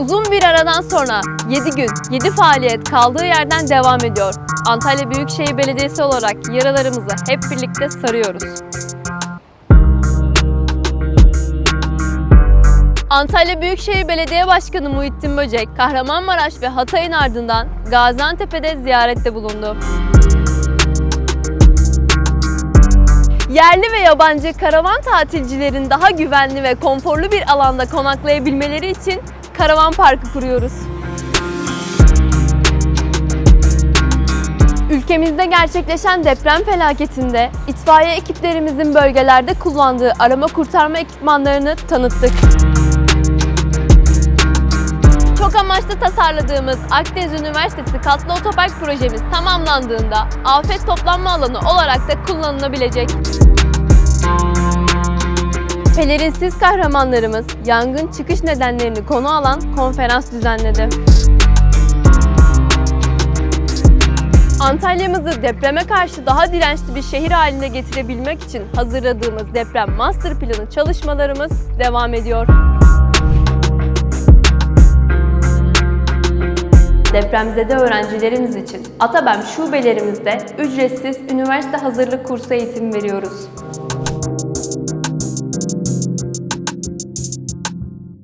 Uzun bir aradan sonra 7 gün, 7 faaliyet kaldığı yerden devam ediyor. Antalya Büyükşehir Belediyesi olarak yaralarımızı hep birlikte sarıyoruz. Antalya Büyükşehir Belediye Başkanı Muhittin Böcek, Kahramanmaraş ve Hatay'ın ardından Gaziantep'te ziyarette bulundu. Yerli ve yabancı karavan tatilcilerin daha güvenli ve konforlu bir alanda konaklayabilmeleri için karavan parkı kuruyoruz. Ülkemizde gerçekleşen deprem felaketinde itfaiye ekiplerimizin bölgelerde kullandığı arama kurtarma ekipmanlarını tanıttık. Çok amaçlı tasarladığımız Akdeniz Üniversitesi katlı otopark projemiz tamamlandığında afet toplanma alanı olarak da kullanılabilecek. Pelerinsiz kahramanlarımız yangın çıkış nedenlerini konu alan konferans düzenledi. Antalya'mızı depreme karşı daha dirençli bir şehir haline getirebilmek için hazırladığımız deprem master planı çalışmalarımız devam ediyor. Depremzede öğrencilerimiz için Atabem şubelerimizde ücretsiz üniversite hazırlık kursu eğitimi veriyoruz.